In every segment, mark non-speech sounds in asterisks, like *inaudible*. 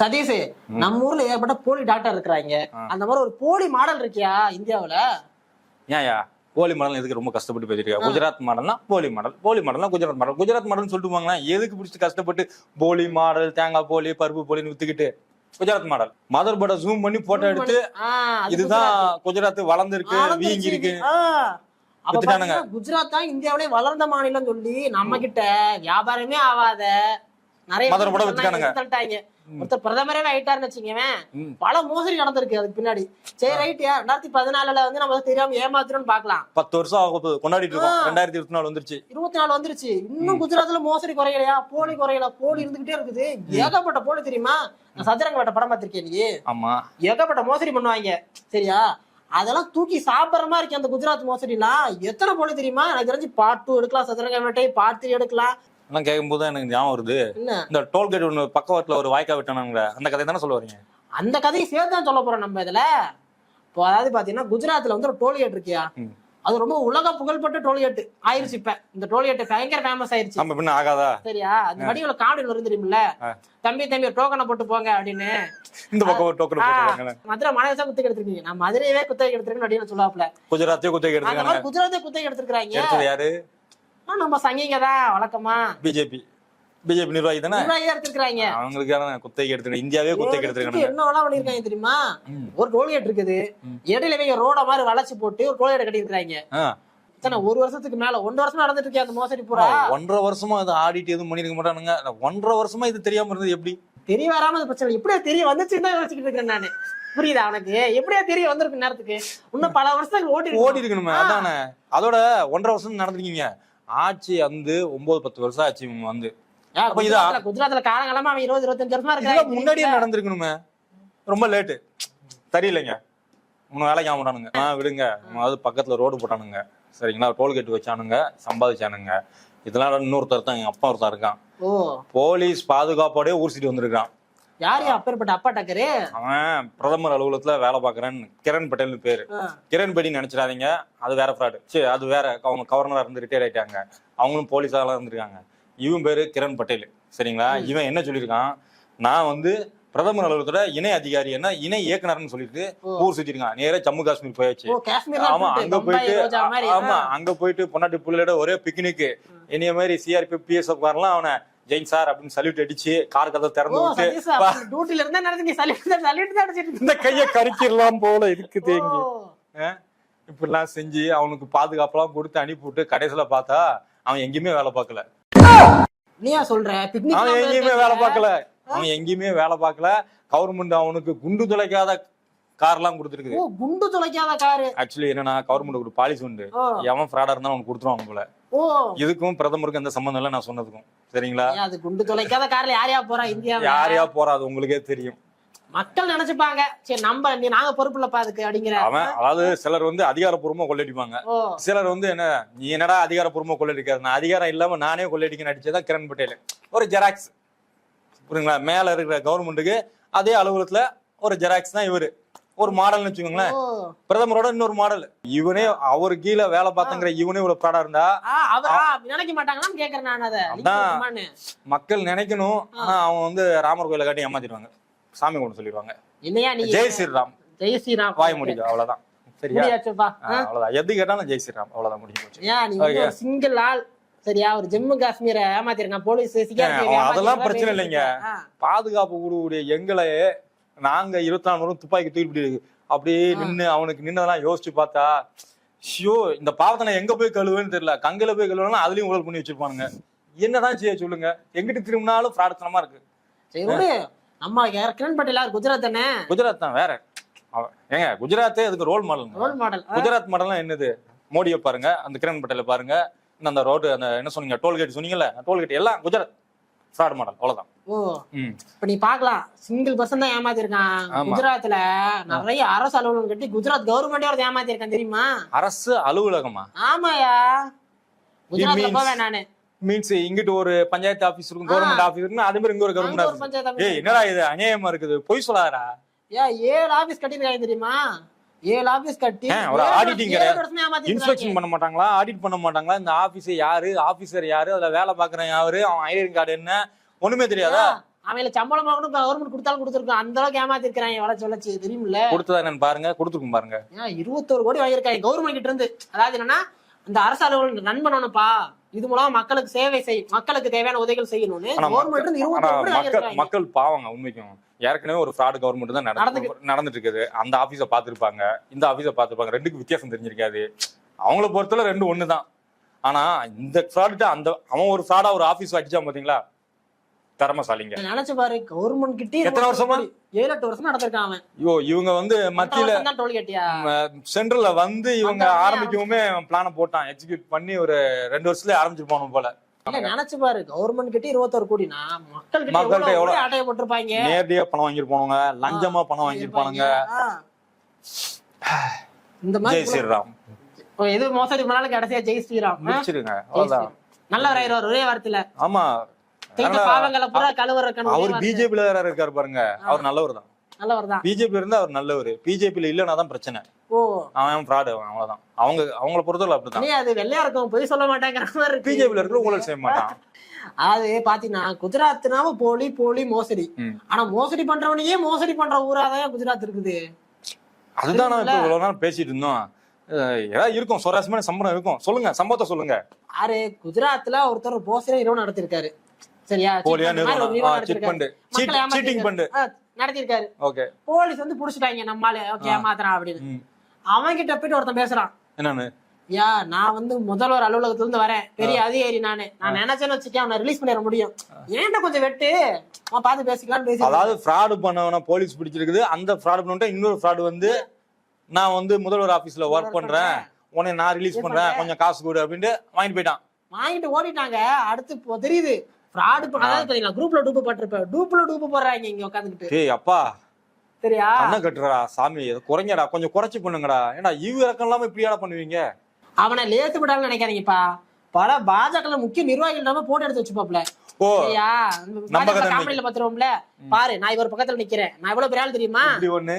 சதீஷ் நம்ம ஊர்ல ஏற்பட்ட போலி டாக்டர் இருக்கிறாங்க. அந்த மாதிரி ஒரு போலி மாடல் இருக்கியா இந்தியாவுல? ஏன்யா போலி மாடல் எதுக்கு ரொம்ப கஷ்டப்பட்டு பேசிட்டு? குஜராத் மாடல்னா போலி மாடல் போலி மாடல்னா குஜராத் மாடல் குஜராத் மாடல்னு சொல்லிட்டு எதுக்கு பிடிச்சி கஷ்டப்பட்டு போலி மாடல் தேங்காய் போலி பருப்பு போலின்னு வித்துக்கிட்டு? குஜராத் மாடல் மதர் பட ஜூம் பண்ணி போட்டோ எடுத்து இதுதான் குஜராத் வளர்ந்துருக்கு வீங்கி இருக்கு குஜராத் தான் இந்தியாவிலே வளர்ந்த மாநிலம் சொல்லி நம்ம கிட்ட வியாபாரமே ஆகாத நிறைய மதுரை வித்துட்டானுங்க. ஒருத்தர் பிரதமரே ஆயிட்டாருன்னு வச்சுக்கவேன். பல மோசடி நடந்திருக்கு அதுக்கு பின்னாடி. சரி ரைட் ரெண்டாயிரத்தி பதினாலுல வந்து நம்ம தெரியாம ஏமாத்துறோம்னு பாக்கலாம் பத்து வருஷம் ஆக போகுது. கொண்டாடிட்டு இருக்கோம். ரெண்டாயிரத்தி இருபத்தி நாலு வந்துருச்சு. இருபத்தி நாலு வந்துருச்சு. இன்னும் குஜராத்ல மோசடி குறையலையா? போலி குறையல. போலி இருந்துகிட்டே இருக்குது. ஏகப்பட்ட போலி தெரியுமா? சதுரங்க வேட்ட படம் பார்த்திருக்கேன் நீ. ஆமா. ஏகப்பட்ட மோசடி பண்ணுவாங்க. சரியா? அதெல்லாம் தூக்கி சாப்பிடுற மாதிரி இருக்கு அந்த குஜராத் மோசடிலாம். எத்தனை போல தெரியுமா? எனக்கு தெரிஞ்சு பார்ட் டூ எடுக்கலாம். சதுரங்க வேட்டை பார்ட் த்ரீ எடுக்கலாம். எல்லாம் கேட்கும் போது எனக்கு ஞாபகம் வருது. இந்த டோல்கேட் ஒண்ணு பக்கவாட்டுல ஒரு வாய்க்கா விட்டானுங்க அந்த கதை தானே சொல்ல வரீங்க? அந்த கதையை சேர்த்து தான் சொல்ல போறோம் நம்ம இதுல. இப்போ அதாவது பாத்தீங்கன்னா குஜராத்ல வந்து ஒரு டோல்கேட் இருக்கியா. அது ரொம்ப உலக புகழ்பெற்ற டோல்கேட் ஆயிருச்சு இப்ப. இந்த டோல்கேட் பயங்கர ஃபேமஸ் ஆயிருச்சு. நம்ம பின்ன ஆகாதா? சரியா? அந்த வடிவுல காமெடி வரும் தெரியுமில்ல. தம்பி தம்பி ஒரு டோக்கனை போட்டு போங்க அப்படின்னு. இந்த பக்கம் ஒரு டோக்கன் மதுரை மாநகரசா குத்தகை எடுத்திருக்கீங்க. நான் மதுரையவே குத்தகை எடுத்திருக்கேன்னு அப்படின்னு சொல்லுவாப்ல குஜராத்தையும் குத்தகை அந்த எடுத்துக்காங்க மாதிரி குஜராத்தே குத்தகை எடுத்திருக்காங்க யாரு? நம்ம சங்கிங்க தான் வழக்கமா. பிஜேபி. பிஜேபி நிர்வாகி தானே நிர்வாகியா எடுத்திருக்காங்க அவங்களுக்கான குத்தகை எடுத்துருக்காங்க இந்தியாவே குத்தகை எடுத்துருக்காங்க என்ன வேணா பண்ணிருக்காங்க தெரியுமா. ஒரு டோல்கேட் இருக்குது. இடையில இவங்க ரோட மாதிரி வளைச்சு போட்டு ஒரு டோல்கேட் கட்டியிருக்காங்க. இத்தனை ஒரு வருஷத்துக்கு மேல ஒன்றரை வருஷமா நடந்துட்டு இருக்கே அந்த மோசடி பூரா. ஒன்றரை வருஷமா அது ஆடிட்டு எதுவும் பண்ணிருக்க மாட்டானுங்க. ஒன்றரை வருஷமா இது தெரியாம இருந்தது எப்படி? தெரிய வராம அது பிரச்சனை. எப்படியா தெரிய வந்துச்சுன்னு தான் யோசிச்சுட்டு இருக்கேன் நானு. புரியுதா உனக்கு? எப்படியா தெரிய வந்திருக்கு நேரத்துக்கு இன்னும் பல வருஷத்துக்கு ஓட்டி ஓடி இருக்கணுமே அதானே? அதோட ஒன்றரை வருஷம் நடந்திருக்கீங்க. ஆட்சி வந்து ஒன்பது பத்து வருஷம் ஆச்சு இவங்க வந்து. குஜராத்ல காலங்காலமா அவன் இருபது இருபத்தஞ்சு வருஷமா இருக்காங்க முன்னாடியே நடந்திருக்கணுமே. ரொம்ப லேட்டு தெரியலைங்க. உன வேலைக்கு ஆக மாட்டானுங்க ஆ விடுங்க. அது பக்கத்துல ரோடு போட்டானுங்க. சரிங்களா? டோல்கேட் வச்சானுங்க. சம்பாதிச்சானுங்க. இதெல்லாம் இன்னொருத்தர் தான் எங்க அப்பா ஒருத்தன் இருக்கான். போலீஸ் பாதுகாப்போடய ஊர் சுத்தி வந்திருக்கான் யார் அப்பேற்பட்ட அப்பா டக்கரு? அவன் பிரதமர் அலுவலகத்துல வேலை பார்க்கறேன் கிரண் பட்டேல்னு பேரு. கிரண் பேடி நினைச்சிடாதீங்க. அது வேற ஃப்ராடு சரி அது வேற. அவங்க கவர்னரா இருந்து ரிட்டையர் ஆயிட்டாங்க. அவங்களும் போலீஸாலாம் இருந்திருக்காங்க. இவன் பேரு கிரண் பட்டேல். சரிங்களா? இவன் என்ன சொல்லியிருக்கான்? நான் வந்து பிரதமர் அலுவலகத்தோட இணை அதிகாரி என்ன? இணை இயக்குனர்னு சொல்லிட்டு ஊர் சுத்தி இருக்கான் நேரா ஜம்மு காஷ்மீர் போயாச்சு. ஆமா அங்க போயிட்டு ஆமா அங்க போயிட்டு பொன்னாட்டி புள்ளையோட ஒரே பிக்னிக் என்னைய மாதிரி சிஆர்பி பிஎஸ்எஃப் காரெல்லாம் அவனை ஜெயின் சார் அப்படின்னு சல்யூட் அடிச்சு கார் கதை திறந்து விட்டு டியூட்டில இருந்தா நடந்து நீ சலிட்டு சலிட்டு தான் அடிச்சிட்டு இந்த கைய கறிக்கிடலாம் போல இருக்க. இங்க. ஓ. இப்படிலாம் செஞ்சு அவனுக்கு பாதுகாப்பெல்லாம் கொடுத்து அனுப்பிவிட்டு கடைசியில பார்த்தா அவன் எங்கேயுமே வேலை பார்க்கல. நீயா சொல்ற? பிக்னிக் அவன் எங்கேயுமே வேலை பார்க்கல. அவன் எங்கேயுமே வேலை பார்க்கல. கவர்மெண்ட் அவனுக்கு குண்டு துளைக்காத கார்லாம் கொடுத்துருக்குது. ஓ குண்டு துளைக்காத காரு ஆக்சுவலி என்னன்னா கவர்மெண்ட் ஒரு பாலிசி உண்டு. எவன் ஃப்ராடா இருந்தாலும் அவனுக்கு கொடுத்துருவாங்க போல. இதுக்கும் பிரதமருக்கும் எந்த சம்பந்தம் இல்லை நான் சொன்னதுக்கும். சரிங்களா? அது குண்டு துளைக்காத கார்ல யார் யார் போறா இந்தியாவுல? யார் யார் போறா அது உங்களுக்கே தெரியும். மக்கள் நினைச்சுப்பாங்க. சரி நம்ம நீ நாங்க பொறுப்பு இல்லப்பா அதுக்கு அப்படிங்கிற அவன் அதாவது சிலர் வந்து அதிகாரப்பூர்வமா கொள்ளடிப்பாங்க சிலர் வந்து என்ன நீ என்னடா அதிகாரப்பூர்வமா கொள்ளடிக்காது நான் அதிகாரம் இல்லாம நானே கொள்ளடிக்க நடிச்சதான் கிரண் பட்டேல். ஒரு ஜெராக்ஸ். புரியுங்களா மேல இருக்கிற கவர்மெண்ட்டுக்கு அதே அலுவலகத்துல ஒரு ஜெராக்ஸ் தான் இவரு. ஒரு மாடல்னு வச்சுக்கோங்களேன். பிரதமரோட இன்னொரு மாடல் இவனே அவர் கீழே வேலை பார்த்தங்கிற இவனே இவ்வளவு ப்ராடா இருந்தா நினைக்க மாட்டாங்களான்னு கேக்குறேன் நான் அதை. அதான். நினைக்கணுமான்னு. மக்கள் நினைக்கணும். ஆனா அவன் வந்து ராமர் கோயிலை காட்டி ஏமாத்திடுவாங்க. சாமி கொண்டு சொல்லிடுவாங்க. என்னையா நீ ஜெய் ஸ்ரீராம். ஜெய் ஸ்ரீராம். வாய் முடிக்கும் அவ்வளவுதான். சரியா? அவ்வளவுதான். எது கேட்டாலும் ஜெய் ஸ்ரீராம் அவ்வளவுதான் முடிஞ்சு சிங்கிள் ஆள். சரியா? ஒரு ஜம்மு காஷ்மீரை ஏமாத்திருக்கான் போலீஸ் அதெல்லாம் பிரச்சனை இல்லைங்க. பாதுகாப்பு கூடக்கூடிய எங்களை நாங்க இருபத்தி நாலு வரும் துப்பாக்கி தூக்கிட்டு அப்படியே நின்னு அவனுக்கு நின்னதெல்லாம் யோசிச்சு பார்த்தா ஷியோ இந்த பாவத்தை நான் எங்க போய் கழுவுன்னு தெரியல. கங்கையில போய் கழுவுனா அதுலயும் ஊழல் பண்ணி வச்சிருப்பானுங்க. என்னதான் செய்ய சொல்லுங்க. எங்கிட்டு திரும்பினாலும் ஃப்ராடுத்தனமா இருக்கு. நம்ம கிரண் பட்டேல் குஜராத் தானே? குஜராத் தான் வேற. ஏங்க குஜராத்தே அதுக்கு role model role model Gujarat மாடல்லாம் என்னது? மோடியை பாருங்க அந்த கிரண் பட்டேல பாருங்க அந்த ரோடு அந்த என்ன சொன்னீங்க டோல்கேட் சொன்னீங்கல்ல டோல்கேட் எல்லாம் குஜராத். ஃப்ராட் மாடல் அவ்வளவுதான். ஓ இப்ப நீ பாக்கலாம். சிங்கிள் பர்சன் தான் ஏமாத்திருக்கான். குஜராத்ல நிறைய அரசு அலுவலகம் கட்டி குஜராத் கவர்மெண்டே ஒரு ஏமாத்திருக்கான் தெரியுமா? அரசு அலுவலகமா? ஆமாயா குஜராத்ல போவேன் நானு. மீன்ஸ் இங்கிட்டு ஒரு பஞ்சாயத்து ஆபீஸ் இருக்கும் கவர்மெண்ட் ஆபீஸ் இருக்கும் அதே மாதிரி இங்க ஒரு கவர்மெண்ட் ஆபீஸ் ஏய் என்னடா இது? அநியாயமா இருக்குது. பொய் சொல்லாதடா. ஏன் ஏழு ஆபீஸ் கட்டிருக்காங்க தெரியுமா? ஏழு ஆபீஸ் கட்டி ஒரு ஏமாத்திருக்காங்க. இன்ஸ்பெக்ஷன் பண்ண மாட்டாங்களா? ஆடிட் பண்ண மாட்டாங்களா? இந்த ஆபீஸ் யாரு? ஆபீசர் யாரு? அதுல வேலை பாக்குறேன் யாரு? அவன் ஐடென்டி கார்டு என்ன? ஒண்ணுமே தெரியாதா? அவங்கள சம்பளமா கூட கவர்மெண்ட் கொடுத்தாலும் கொடுத்துருக்கோம் அந்த அளவுக்கு ஏமாத்திருக்கிறாங்க வளர்ச்சி வளர்ச்சி தெரியுமில்ல? கொடுத்ததா என்னன்னு பாருங்க கொடுத்துருக்கும் பாருங்க. இருபத்தோரு கோடி வாங்கியிருக்காங்க கவர்மெண்ட் கிட்ட இருந்து. அதாவது என்னன்னா இந்த அரசு அலுவலகம் ரன் பண்ணணும்ப்பா இது மூலமா மக்களுக்கு சேவை செய் மக்களுக்கு தேவையான உதவிகள் செய்யணும்னு ஆனா கவர்மெண்ட் மக்கள் பாவங்க உண்மைக்கும். ஏற்கனவே ஒரு ஃப்ராட் கவர்மெண்ட் தான் நடந்து நடந்துட்டு இருக்குது அந்த ஆபீஸ பாத்துருப்பாங்க இந்த ஆபீஸ பாத்துருப்பாங்க ரெண்டுக்கு வித்தியாசம் தெரிஞ்சிருக்காது. அவங்கள பொறுத்தவரை ரெண்டு ஒண்ணுதான். ஆனா இந்த ஃப்ராட் அந்த அவன் ஒரு ஃப்ராடா ஒரு ஆபீஸ் அடிச்சான் பாத்தீங்களா? திறமசாலிங்க. நினைச்சு பாரு கவர்மெண்ட் கிட்டே எத்தனை வருஷமா? ஏழு எட்டு வருஷம் நடந்திருக்கான் அவன். ஐயோ இவங்க வந்து மத்தியில டோல் கேட்டியா? சென்ட்ரல்ல வந்து இவங்க ஆரம்பிக்கவுமே பிளான போட்டான். எக்ஸிக்யூட் பண்ணி ஒரு ரெண்டு வருஷத்துல ஆரம்பிச்சிருப்பானு போல. இல்ல நினைச்சு பாரு கவர்மெண்ட் கிட்ட இருபத்தோரு கோடினா மக்கள் கிட்ட மக்கள்கிட்ட எவ்வளவு? ஆட்டைய போட்டிருப்பாங்க? நேரடியா பணம் வாங்கியிருப்பானுங்க லஞ்சமா பணம் வாங்கியிருப்பானுங்க ஆ. இந்த மாதிரி ஜெய் ஸ்ரீராம். எது மோசடி பண்ணாலும் கடைசியா ஜெய் ஸ்ரீராம்? முடிச்சிருங்க அவ்வளவுதான். நல்லவர் ஆயிடுவார் ஒரே வாரத்துல. ஆமா. அவர் பிஜேபில வேற இருக்காரு பாருங்க. அவர் நல்லவர் தான். நல்லவர் தான். பிஜேபி இருந்தா அவர் நல்லவர். பிஜேபில இல்லைன்னா தான் பிரச்சனை. ஓ. அவன் ஃப்ராடு அவ்வளவுதான். அவங்க அவங்கள பொறுத்தவரை அப்படிதான் அது வெள்ளையா இருக்கும் பொய் சொல்ல மாட்டேங்கிற மாதிரி பிஜேபில இருக்கிற ஊழல் செய்ய மாட்டான். அதாவது பாத்தீங்கன்னா குஜராத்னாவ போலி போலி மோசடி. ஆனா மோசடி பண்றவனையே மோசடி பண்ற ஊராதான் குஜராத் இருக்குது. அதுதான் நான் இப்ப இவ்வளவு நேரம் பேசிட்டு இருந்தோம். ஏதாவது இருக்கும் சுவாரஸ்யமான சம்பளம் இருக்கும். சொல்லுங்க சம்பவத்தை சொல்லுங்க. ஆறு குஜராத்ல ஒருத்தர் போசரே நிறுவனம் நடத்திருக்காரு. சரியா போலியா நிறுவனம். நடத்திருக்காரு. Seating okay. போலீஸ் வந்து புடிச்சிட்டாங்க நம்மால. ஓகே ஏமாத்துறான் அப்படின்னு. அவன் கிட்ட போயிட்டு ஒருத்தன் பேசுறான். என்னன்னு? யா நான் வந்து முதல்வர் அலுவலகத்துல இருந்து வரேன். பெரிய அதிகாரி நானு. நான் நினைச்சேன்னு வச்சுக்கேன் அவனை ரிலீஸ் பண்ணிட முடியும். ஏன்டா கொஞ்சம் வெட்டு? அவன் பார்த்து பேசிக்கலாம்னு பேசி அதாவது ஃப்ராடு பண்ணவன போலீஸ் பிடிச்சிருக்குது. அந்த ஃப்ராடு பண்ணிட்டு இன்னொரு ஃப்ராடு வந்து நான் வந்து முதல்வர் ஆபீஸ்ல ஒர்க் பண்றேன். உன்னை நான் ரிலீஸ் பண்றேன். கொஞ்சம் காசு கொடு அப்படின்ட்டு வாங்கிட்டு போயிட்டான். வாங்கிட்டு ஓடிட்டாங்க. அடுத்து தெரியுது. ஃப்ராடு அதாவது பாத்தீங்களா குரூப்ல டூப்பு போட்டிருப்ப டூப்ல டூப்பு போடுறாங்க இங்க உட்காந்துக்கிட்டு டேய் அப்பா. சரியா? கண்ணை கட்டுறா சாமி. குறைங்கடா கொஞ்சம் குறைச்சு பண்ணுங்கடா. ஏன்னா ஈவு இறக்கம் இல்லாம இப்படியாடா பண்ணுவீங்க? அவனை லேத்து விடான்னு நினைக்காதீங்கப்பா. பல பாஜக முக்கிய நிர்வாகிகள் நம்ம போட்டோ எடுத்து வச்சுப்பாப்ல காமெடியில பத்துருவோம்ல பாரு நான் இவர் பக்கத்துல நிக்கிறேன். நான் எவ்வளவு பெரிய ஆள் தெரியுமா? இப்படி ஒண்ணு.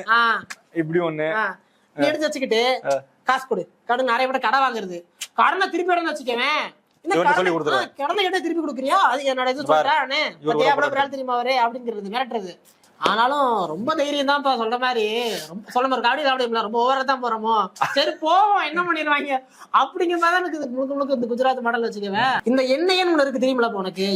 இப்படி ஒண்ணு. எடுத்து வச்சுக்கிட்டு காசு கொடு. கடன் நிறைய பேர் கடை வாங்குறது. கடனை திருப்பி வச்சுக்கவேன் கடனை- சொல்லி கொடுத்துரு. ஆ, கடனை கேட்டா திருப்பி கொடுக்குறியா? அது என்னோட இது. சொல்றானே தெரியுமா அவரு அப்படிங்கிறது மிரட்டுறது. ஆனாலும் ரொம்ப தைரியம் தான்ப்பா சொல்ற மாதிரி. ரொம்ப சொல்ல மாதிரி காவடி காவடி ரொம்ப ஓவரா தான் போறோமோ? சரி போவோம். என்ன பண்ணிடுவாங்க? அப்படிங்கிற மாதிரி தான் எனக்கு இது முழுக்க முழுக்க இந்த குஜராத் மாடல் வச்சுக்கவேன் இந்த எண்ணெய்னு ஒண்ணு இருக்கு தெரியுமில உனக்கு?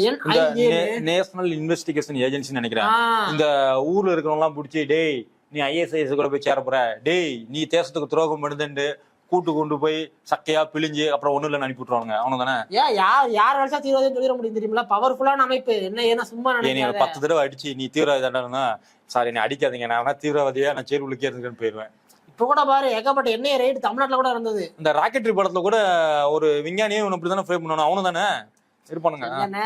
நேஷனல் இன்வெஸ்டிகேஷன் ஏஜென்சி நினைக்கிறேன். இந்த ஊர்ல இருக்கிறவங்க எல்லாம் பிடிச்சி டேய் நீ ஐஎஸ்ஐஎஸ் கூட போய் சேர போற. டேய் நீ தேசத்துக்கு துரோகம் பண்ணுதுண்டு கூட்டு கொண்டு போய் சக்கையா பிழிஞ்சு அப்புறம் ஒண்ணு இல்லைன்னு அனுப்பி விட்டுருவாங்க அவனு தானே ஏன் யார் யார் நினைச்சா தீவிரவாதம் சொல்லிட முடியும் தெரியுமில பவர்ஃபுல்லான அமைப்பு. என்ன ஏன்னா சும்மா நீ எனக்கு பத்து தடவை அடிச்சு நீ தீவிரவாதினா சாரி நீ அடிக்காதீங்க. நான் வேணா தீவிரவாதியா நான் சேர் உள்ளுக்கே இருந்துக்கன்னு போயிருவேன் இப்ப கூட பாரு ஏகப்பட்ட எண்ணெய் ரேட் தமிழ்நாட்டுல கூட இருந்தது இந்த ராக்கெட்ரி படத்துல கூட ஒரு விஞ்ஞானியே இவன் இப்படி தானே ஃப்ரேம் பண்ணணும் அவனு தானே இருப்பானுங்க என்ன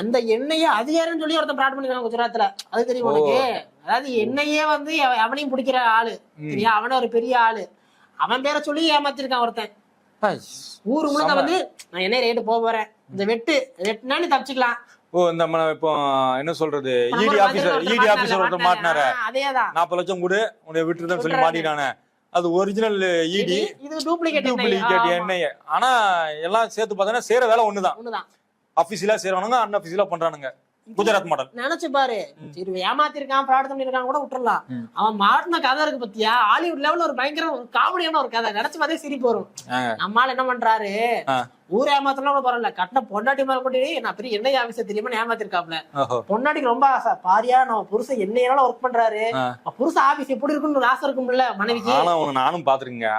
அந்த எண்ணெயை அதிகாரம்னு சொல்லி ஒருத்தன் பிராட் பண்ணிருக்காங்க குஜராத்ல அது தெரியும் உனக்கு? அதாவது எண்ணெயே வந்து எவனையும் பிடிக்கிற ஆளு. சரியா அவன ஒரு பெரிய ஆளு. அவன் பேரை சொல்லி ஏமாத்திருக்கான் ஒருத்தன். ஊரு முழுக்க. வந்து நான் எண்ணெய் ரேட்டு போக போறேன்? இந்த வெட்டு வெட்டுனா நீ தப்பிச்சுக்கலாம். ஓ இந்த நம்ம இப்போ என்ன சொல்றது? இடி ஆபீசர் இடி ஆபீசர் ஒருத்தர் மாட்டினாரு அதேதான். நாற்பது லட்சம் கொடு உன்னை விட்டுருந்தேன்னு சொல்லி. மாட்டிட்டானே அது ஒரிஜினல் இடி இது டூப்ளிகேட் டூப்ளிகேட் எண்ணெய். ஆனா எல்லாம் சேர்த்து பார்த்தீங்கன்னா சேர வேலை ஒண்ணுதான். ஒண்ணுதான். அபிஷியலா சேரவனுங்க அன் அபிஷியலா பண்றானுங்க. குஜராத் மாடல். நினைச்சு பாரு. சரி ஏமாத்திருக்கான் ஃப்ராட் பண்ணிருக்கான் கூட விட்டுறலாம். அவன் மாட்டின கதை இருக்கு பத்தியா? ஹாலிவுட் லெவல்ல ஒரு பயங்கர ஒரு காமெடியான ஒரு கதை. நினைச்சு பார்த்தே சிரிப்பு வரும். நம்மால என்ன பண்றாரு. ஊர் ஏமாத்தலாம் கூட பரவாயில்ல. கட்டின பொண்டாட்டி மேல கொண்டு போய் நான் பெரிய எண்ணெய் ஆபீசர் தெரியுமா ஏமாத்திருக்காப்ல. பொண்டாட்டிக்கு ரொம்ப ஆசை. பாரியா நம்ம புருஷன் எண்ணெயால ஒர்க் பண்றாரு. புருஷன் ஆபீஸ் எப்படி இருக்குன்னு ஒரு ஆசை இருக்கும்ல மனைவிக்கு? ஆனா நானும் பாத்துருக்கேங்க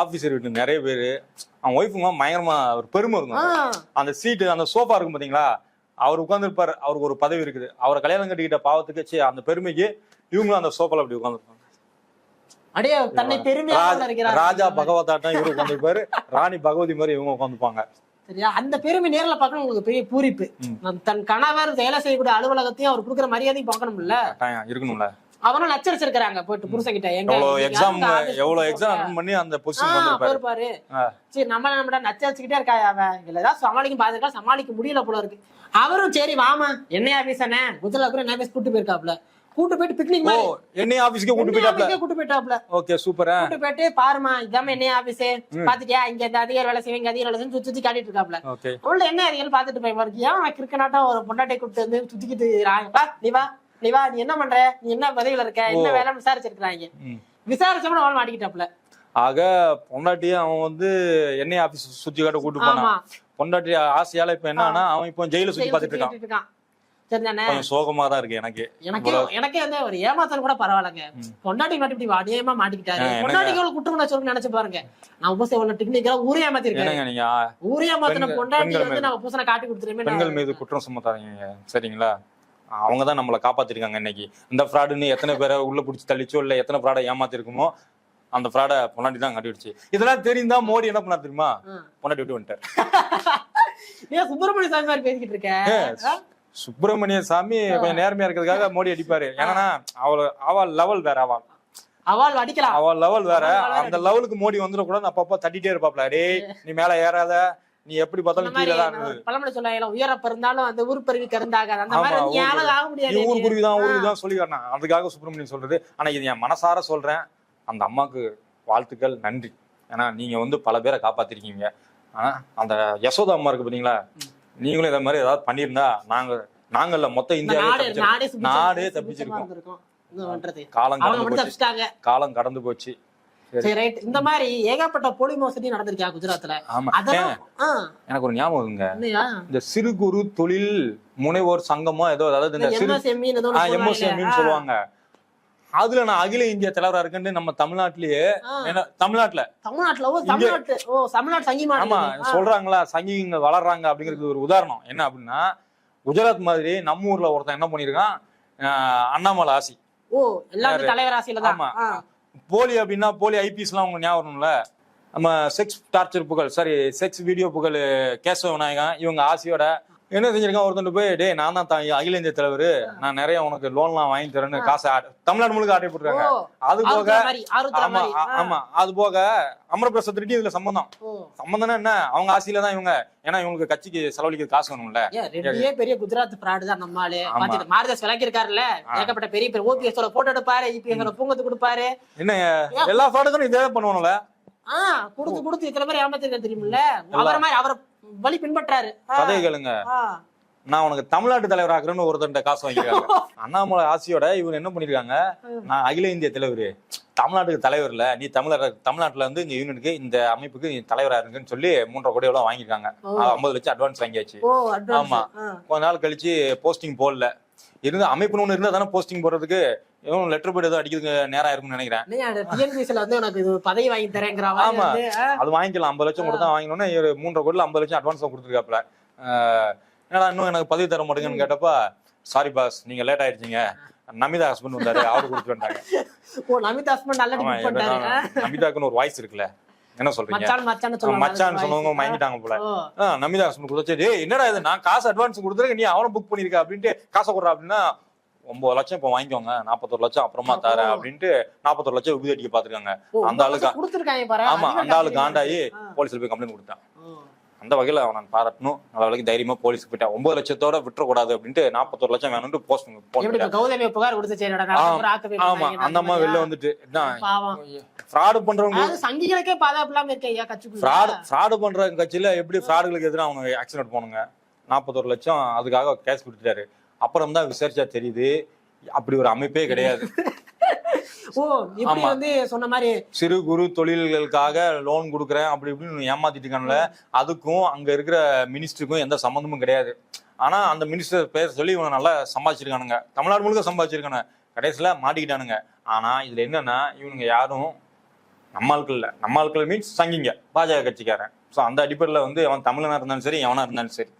ஆபீசர் வீட்டு நிறைய பேரு. அவன் ஒய்ஃபுங்க பயங்கரமா ஒரு பெருமை இருக்கும். அந்த சீட்டு அந்த சோஃபா இருக்கும் பாத்தீங்களா? அவர் உட்கார்ந்துருப்பாரு அவருக்கு ஒரு பதவி இருக்குது. அவரை கல்யாணம் கட்டிக்கிட்ட பாவத்துக்கு ச்சே அந்த பெருமைக்கு இவங்களும் அந்த சோஃபால அப்படி உட்காந்துருப்பாங்க அப்படியே தன்னை பெருமையாக ராஜா பகவதாட்டம் இவரு உட்காந்துருப்பாரு ராணி பகவதி மாதிரி இவங்க உட்காந்துப்பாங்க சரியா? அந்த பெருமை நேர்ல பார்க்கணும் உங்களுக்கு பெரிய பூரிப்பு. தன் கணவர் வேலை செய்யக்கூடிய அலுவலகத்தையும் அவர் கொடுக்குற மரியாதையும் பார்க்கணும்ல? இருக்கணும்ல. அவனும் லட்சரிச்சிருக்காங்க போயிட்டு புருஷன் கிட்ட எங்க எக்ஸாம் எவ்வளவு எக்ஸாம்? அட்டன் பண்ணி அந்த பொசிஷன் வந்திருப்பாரு. ஆ. சரி நம்ம நம்ம நச்சரிச்சுக்கிட்டே இருக்கா அவன் இல்ல ஏதாவது சமாளிக்க பாத்துக்கா சமாளிக்க முடியல போல இருக்கு. அவரும் சரி வாமா. என்ன ஆபீஸ் தானே குஜராத் கூட என்ன ஆபீஸ் கூட்டு போயிருக்காப்ல? கூட்டு போயிட்டு பிக்னிக் ஓ மாதிரி. என்னைய ஆபீஸ்க்கே கூட்டு போயிட்டாப்ல? என்னைய கூட்டு போயிட்டாப்ல. ஓகே சூப்பரா கூட்டு போயிட்டு பாருமா இதாம என்ன ஆபீஸ் பாத்துட்டியா இங்க இந்த அதிகாரி வேலை செய்வீங்க அதிகாரி வேலை செய்யும் சுத்தி சுத்தி காட்டிட்டு இருக்காப்ல. ஓகே. உள்ள என்ன அதிகாரி பாத்துட்டு போய் பாருக்கு ஏன் அவன் கிறுக்கனாட்டம் ஒரு பொண்டாட்டை கூப்பிட்டு வந்து சுத்திக்கிட்டு நீ வா. நீ வா நீ என்ன பண்ற? நீ என்ன பதவியில இருக்க? என்ன வேலைன்னு விசாரிச்சிருக்காங்க ம். விசாரிச்சோம்னா அவன் மாட்டிக்கிட்டாப்ல ஆக பொண்டாட்டியும் அவன் வந்து என்னைய ஆபீஸ் சுத்தி காட்ட கூட்டு ஆமா. போனான் பொண்டாட்டி ஆசையால இப்ப என்னன்னா அவன் இப்போ ஜெயில சுத்தி பாத்துட்டு இருக்கான். கொஞ்சம் சோகமா தான் இருக்கு எனக்கு. எனக்கே எனக்கே வந்து ஒரு ஏமாத்தல் கூட பரவாயில்லைங்க. பொண்டாட்டி மாட்டி இப்படி அநியாயமா மாட்டிக்கிட்டாரு? பொண்டாட்டிக்கு எவ்வளவு குற்றம் உணர்ச்சி நினைச்சு பாருங்க. நான் உபச எவ்வளவு டெக்னிக்கலா ஊரே ஏமாத்திருக்கேன் ஊரே ஏமாத்தின பொண்டாட்டி வந்து நான் பூசனை காட்டி கொடுத்துருமே பெண்கள் மீது குற்றம் சுமத்தாதீங்க. சரிங்களா? அவங்க தான் நம்மளை காப்பாத்திருக்காங்க இன்னைக்கு. இந்த ஃப்ராடுன்னு எத்தனை பேரை உள்ள பிடிச்சி தள்ளிச்சோ இல்ல எத்தனை ஃப்ராடை ஏமாத்திருக்குமோ அந்த ஃப்ராடை பொண்டாட்டி தான் கட்டிடுச்சு. இதெல்லாம் தெரிந்தா மோடி என்ன பண்ணா தெரியுமா? பொண்டாட்டி விட்டு வந்துட்டார். *laughs* ஏன் சுப்பிரமணிய சாமி மாதிரி பேசிக்கிட்டு இருக்க? சுப்பிரமணிய சாமி கொஞ்சம் நேர்மையா இருக்கிறதுக்காக மோடி அடிப்பாரு. ஏன்னா அவள் அவள் லெவல் வேற அவள். அவாள் அடிக்கலாம். அவள் லெவல் வேற. அந்த லெவலுக்கு மோடி வந்துடக்கூடாது அப்பப்போ தட்டிட்டே இருப்பாப்ல. டேய் நீ மேல ஏறாத. நீ எப்படி பார்த்தாலும் கீழே தான் இருக்கு. பழமொழி சொல்லுவாங்க உயரப்ப இருந்தாலும் அந்த ஊர்பருவி கருந்தாகாது அந்த மாதிரி ஊர் யாரும் ஆக நீ முடியாது ஊர் குருவி தான் ஊருக்கு தான் சொல்லி காட்டினான் அதுக்காக சுப்பிரமணியன் சொல்றது. ஆனா இது என் மனசார சொல்றேன். அந்த அம்மாக்கு வாழ்த்துக்கள் நன்றி. ஏன்னா நீங்க வந்து பல பேரை காப்பாத்திருக்கீங்க. ஆனா அந்த யசோதா அம்மா இருக்கு பாத்தீங்களா? நீங்களும் இதை மாதிரி ஏதாவது பண்ணியிருந்தா நாங்க நாங்கள்ல மொத்த இந்த இந்தியாவே நாடே தப்பிச்சிருக்கோம். காலம் கடந்து போச்சு. காலம் கடந்து போச்சு. சரி. ரைட் இந்த மாதிரி ஏகப்பட்ட போலி மோசடி நடந்திருக்கா குஜராத்ல? ஆமா. எனக்கு ஒரு என்னையா? இந்த சிறு குறு தொழில் முனைவோர் சங்கமோ ஏதோ அதாவது இந்த சிறு எம்எஸ்எம்இ ஏதோ ஒண்ணு எம்எஸ்எம்னு சொல்லுவாங்களே. சொல்லுவாங்க. அதுல நான் அகில இந்திய தலைவரா இருக்கேன்னு நம்ம தமிழ்நாட்டிலேயே தமிழ்நாட்டுல. தமிழ்நாட்டுல ஓ தமிழ்நாட்டு ஓ தமிழ்நாட்டு ஆமா சொல்றாங்களா சங்கிங்க வளர்றாங்க அப்படிங்கிறது ஒரு உதாரணம். என்ன அப்படின்னா குஜராத் மாதிரி நம்ம ஊர்ல ஒருத்தன் என்ன பண்ணிருக்கான் அண்ணாமலை ஆசி. ஓ எல்லாமே தலைவர் ராசியில தான். போலி அப்படின்னா போலி ஐபிஎஸ்லாம் எல்லாம் அவங்க ஞாபகம் நம்ம sex torture Pugazh sorry sex video Pugazh Kesava Vinayagam இவங்க ஆசையோட என்ன செஞ்சிருக்கான்? ஒருத்தன் போய் டேய் நான் தான் அகில இந்திய தலைவர். நான் நிறைய உனக்கு லோன்லாம் வாங்கி தரேன்னு காசை தமிழ்நாடு முழுக்க ஆட்டை போட்டுருக்காங்க. அது போக ஆமா ஆமா அது போக அமரபிரசத்திற்கு இதுல சம்பந்தம். சம்பந்தம்னா என்ன? அவங்க ஆசையில தான் இவங்க ஏன்னா இவங்களுக்கு கட்சிக்கு செலவழிக்க காசு வேணும்ல. ரெண்டே பெரிய குஜராத் ஃப்ராடு தான். பாத்துட்டு மாரதாஸ் விளக்கி இருக்காருல்ல ஏகப்பட்ட பெரிய பெரிய ஓபிஎஸ் போட்டோ எடுப்பாரு இபிஎஸ் ஓட பூங்கத்து கொடுப்பாரு. என்ன எல்லா ஃப்ராடுக்கும் இதே பண்ணுவானுல ஆ குடுத்து குடுத்து இத்தனை பேர் ஏமாத்திருக்க தெரியுமில்ல? அவரை மாதிரி அவரை வழி பின்பற்றாரு. ஆ, கதையை கேளுங்க. நான் உனக்கு தமிழ்நாட்டு தலைவர் ஆக்குறேன்னு ஒருத்தன்ட்ட காசு வாங்கிருக்காங்க *laughs* அண்ணாமலை ஆசையோட இவங்க என்ன பண்ணிருக்காங்க நான் அகில இந்திய தலைவர். தமிழ்நாட்டுக்கு தலைவர் இல்ல நீ தமிழர் தமிழ்நாட்டுல இருந்து இந்த யூனிட்டுக்கு இந்த அமைப்புக்கு நீ தலைவரா இருக்குன்னு சொல்லி மூன்றரை கோடி எவ்வளவு வாங்கிருக்காங்க. ஐம்பது லட்சம் அட்வான்ஸ் வாங்கியாச்சு. ஆமா. கொஞ்ச நாள் கழிச்சு போஸ்டிங் போடல. இருந்து அமைப்புன்னு ஒண்ணு இருந்தா தானே போஸ்டிங் போடுறதுக்கு எதுவும் லெட்டர் போர்டு ஏதோ அடிக்கிறதுக்கு நேரம் இருக்கும்னு நினைக்கிறேன். வந்து உனக்கு பதவி வாங்கி தரேங்கிற ஆமா. அது வாங்கிக்கலாம். ஐம்பது லட்சம் கொடுத்தா வாங்கினோன்னே இவரு மூன்றரை கோடியில் ஐம்பது லட்சம் அட்வான்ஸ் கொடுத்துருக்காப்ல என்னடா இன்னும் எனக்கு பதவி தர மாட்டேங்கன்னு கேட்டப்பா சாரி பாஸ் நீங்க லேட் ஆயிடுச்சீங்க. நமிதா ஹஸ்பண்ட் வந்தாரு. அவரு கொடுத்துட்டு வந்தாங்க ஓ நமிதா ஹஸ்பண்ட் நல்லா நமிதாக்குன்னு ஒரு வாய்ஸ் இருக்குல்ல. என்ன சொல்றீங்க? மச்சான் சொன்னவங்க மயங்கிட்டாங்க போல. ஓ, ஆ, நமிதா ஹஸ்பண்ட் கொடுத்தாச்சு டேய் என்னடா இது? நான் காசு அட்வான்ஸ் கொடுத்துருக்க நீ அவனை புக் பண்ணிருக்க அப்படின்ட்டு காசை கொடுறா அப்படின்னா ஒன்பது லட்சம் இப்போ வாங்கிக்கோங்க. நாற்பத்தொரு லட்சம் அப்புறமா தரேன் அப்படின்ட்டு நாற்பத்தொரு லட்சம் விபதி அடிக்க பாத்துருக்காங்க அந்த ஆளுக்கு ஆமா அந்த ஆளு காசு காண்டாயி ஆ. போலீஸ்ல போய் கம்ப்ளைண்ட் கொடுத்தான். அந்த வகையில அவன் நான் பாராட்டணும். நல்ல வேலைக்கு தைரியமா போலீஸ்க்கு போயிட்டான் ஒன்பது லட்சத்தோட விட்டுறக்கூடாது அப்படின்ட்டு நாற்பத்தொரு லட்சம் வேணும்னு போஸ்ட் புகார் கொடுத்து ஆமா. அந்த அம்மா வெளில வந்துட்டு பாவம். ஃப்ராடு பண்றவங்க சங்கிகளுக்கே பாதுகாப்பு இல்லாம இருக்க ஐயா கட்சிக்குள்ள. ஃப்ராடு ஃப்ராடு பண்ற கட்சியில எப்படி ஃப்ராடுகளுக்கு எதிராக அவங்க ஆக்சிடென்ட் போனுங்க நாற்பத்தொரு லட்சம் அதுக்காக கேஸ் கொடுத்துட்டாரு. அப்புறம் தான் விசாரிச்சா தெரியுது. அப்படி ஒரு அமைப்பே கிடையாது. *laughs* ஓ இப்படி. வந்து சொன்ன மாதிரி. சிறு குறு தொழில்களுக்காக லோன் கொடுக்குறேன் அப்படி இப்படின்னு ஏமாத்திட்டு இருக்கான்ல. அதுக்கும் அங்க இருக்கிற மினிஸ்டருக்கும் எந்த சம்மந்தமும் கிடையாது. ஆனா அந்த மினிஸ்டர் பேர் சொல்லி இவங்க நல்லா சம்பாதிச்சிருக்கானுங்க. தமிழ்நாடு முழுக்க சம்பாதிச்சிருக்கானு கடைசியில மாட்டிக்கிட்டானுங்க. ஆனா இதுல என்னன்னா இவனுங்க யாரும் நம்ம ஆட்கள் இல்ல. நம்ம ஆட்கள் மீன்ஸ் சங்கிங்க. பாஜக கட்சிக்காரன். ஸோ அந்த அடிப்படையில் வந்து அவன் தமிழனா இருந்தாலும் சரி எவனா இருந்தாலும் சரி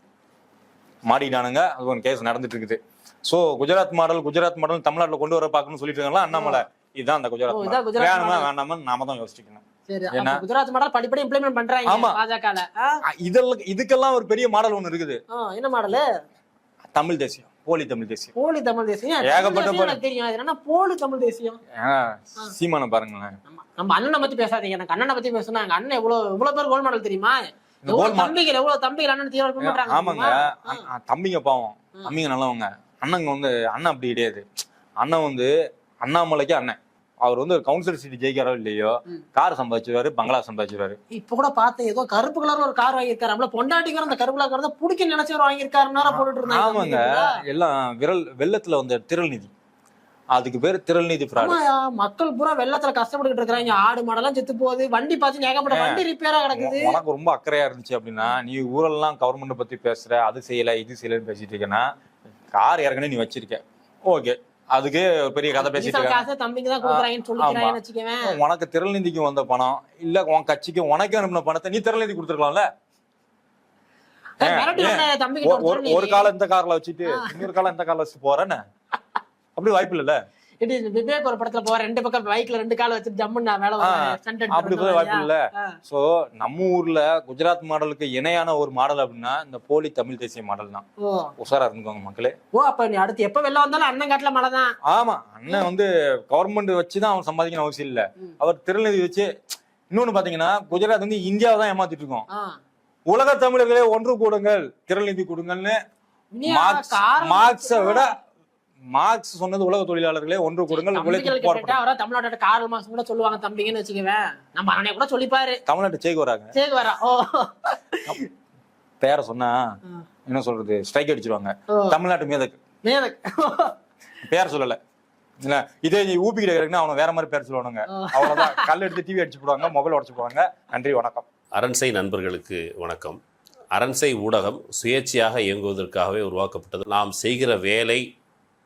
மாட்டிக்கிட்டானுங்க. அது ஒரு கேஸ் நடந்துட்டு இருக்குது. So Gujarat model Gujarat model தமிழ்நாட்டில் கொண்டு வர பார்க்கணும்னு சொல்லிட்டு இருக்காங்களா அண்ணாமலை? இதுதான் அந்த குஜராத் இதான் வேணுமா. வேண்டாமா நாம தான் யோசிக்கணும் குஜராத் மாடல் படிப்படி இம்ப்ளிமெண்ட் பண்றாங்க. பாஜகல. இதெல்லாம் இதுக்கெல்லாம் ஒரு பெரிய மாடல் ஒண்ணு இருக்குது. என்ன மாடல்? தமிழ் தேசியம் போலி தமிழ் தேசியம். போலி தமிழ் தேசியம். ஏகப்பட்ட தெரியும். என்னன்னா போலி தமிழ் தேசியம். சீமானை பாருங்களேன். நம்ம- அண்ணனை பத்தி பேசாதீங்க. எனக்கு அண்ணனை பத்தி பேசுனா எங்க அண்ணன் எவ்வளவு இவ்வளவு பேர் கோல் மாடல் தெரியுமா? தம்பிகள் எவ்வளவு தம்பிகள் அண்ணன் தீவிரம் ஆமாங்க. தம்பிங்க பாவம். தம்பிங்க நல்லவங்க. அண்ணங்க வந்து அண்ணன் அப்படி கிடையாது. அண்ணன் வந்து அண்ணாமலைக்கு அண்ணன். அவர் வந்து ஒரு கவுன்சிலர் சீட் ஜெயிக்கிறாரோ இல்லையோ. கார் சம்பாதிச்சிருவாரு பங்களா சம்பாதிச்சிருவாரு. இப்ப கூட பார்த்தேன் ஏதோ கருப்பு கலர்ல ஒரு கார் வாங்கியிருக்காரு. நம்மள பொண்டாட்டிக்கார அந்த கருப்பு கலர் தான் பிடிக்க நினைச்சவர் வாங்கியிருக்காருன்னா போட்டுட்டு இருந்தாங்க ஆமாங்க. எல்லாம் விரல் வெள்ளத்துல வந்த திரள் நிதி. அதுக்கு பேர் திரள் நிதி ஃப்ராடு ஆமாயா, மக்கள் பூரா வெள்ளத்துல கஷ்டப்பட்டுட்டு இருக்காங்க ஆடு மாடெல்லாம் செத்து போகுது. வண்டி பார்த்து ஏகப்பட்ட வண்டி ரிப்பேரா கிடக்குது. உனக்கு ரொம்ப அக்கறையா இருந்துச்சு அப்படின்னா நீ ஊரெல்லாம் கவர்மெண்ட் பத்தி பேசுற அது செய்யல இது செய்யலன்னு பேசிட்டு இருக்கேன்னா கார் ஏற்கனவே நீ வச்சிருக்க. ஓகே. அதுக்கு ஒரு பெரிய கதை பேசிட்டு உனக்கு திரள் நிதிக்கு வந்த பணம் இல்ல உன் கட்சிக்கு உனக்கு அனுப்பின பணத்தை நீ திரள் நிதி கொடுத்துருக்கலாம்ல ஒரு- காலம் இந்த கார்ல வச்சுட்டு இன்னொரு காலம் இந்த கார்ல வச்சுட்டு போறேன்னு? அப்படி வாய்ப்பு இல்லல்ல? விவேக் ஒரு படத்துல போற ரெண்டு பக்கம் பைக்ல ரெண்டு கால் வச்சுட்டு ஜம்முன்னு அப்படி போய் வாய்ப்பு இல்ல. சோ நம்ம ஊர்ல குஜராத் மாடலுக்கு இணையான ஒரு மாடல் அப்படின்னா இந்த போலி தமிழ் தேசிய மாடல் தான். உஷாரா இருந்துக்கோங்க மக்களே. ஓ அப்ப நீ அடுத்து எப்ப வெளில வந்தாலும் அண்ணன் காட்டுல மழை தான். ஆமா அண்ணன் வந்து கவர்மெண்ட் வச்சுதான் அவன் சம்பாதிக்கணும் அவசியம் இல்ல. அவர் திருநிதி வச்சு இன்னொன்னு பாத்தீங்கன்னா குஜராத் வந்து இந்தியாவை தான் ஏமாத்திட்டு இருக்கோம். உலக தமிழர்களே ஒன்று கூடுங்கள் திரள்நிதி கொடுங்கள்னு மார்க்ஸை விட மார்க்ஸ் சொன்னது உலக தொழிலாளர்களே ஒன்று கூடுங்கள் அவரா தமிழ்நாட்டோட காரல் மாசம் கூட சொல்லுவாங்க தம்பிங்கன்னு வச்சுக்கவேன். நம்ம அண்ணனே கூட சொல்லிப்பாரு. தமிழ்நாட்டு ஜெயிக்க வராங்க. சரி வரா. ஓ. பேரை சொன்னா. என்ன சொல்றது ஸ்ட்ரைக் அடிச்சிருவாங்க. தமிழ்நாட்டு மீதக்கு மேதக். பேர் சொல்லல. இல்ல இதே நீ ஊப்பிக்கிட்ட இருக்குன்னா அவனை வேற மாதிரி பேர் சொல்லுவானுங்க. அவ்வளவுதான். கல் எடுத்து டிவி அடிச்சு போடுவாங்க மொபைல் உடச்சு போடுவாங்க. நன்றி வணக்கம். அரண்சை நண்பர்களுக்கு வணக்கம். அரண்சை ஊடகம் சுயேட்சையாக இயங்குவதற்காகவே உருவாக்கப்பட்டது. நாம் செய்கிற வேலை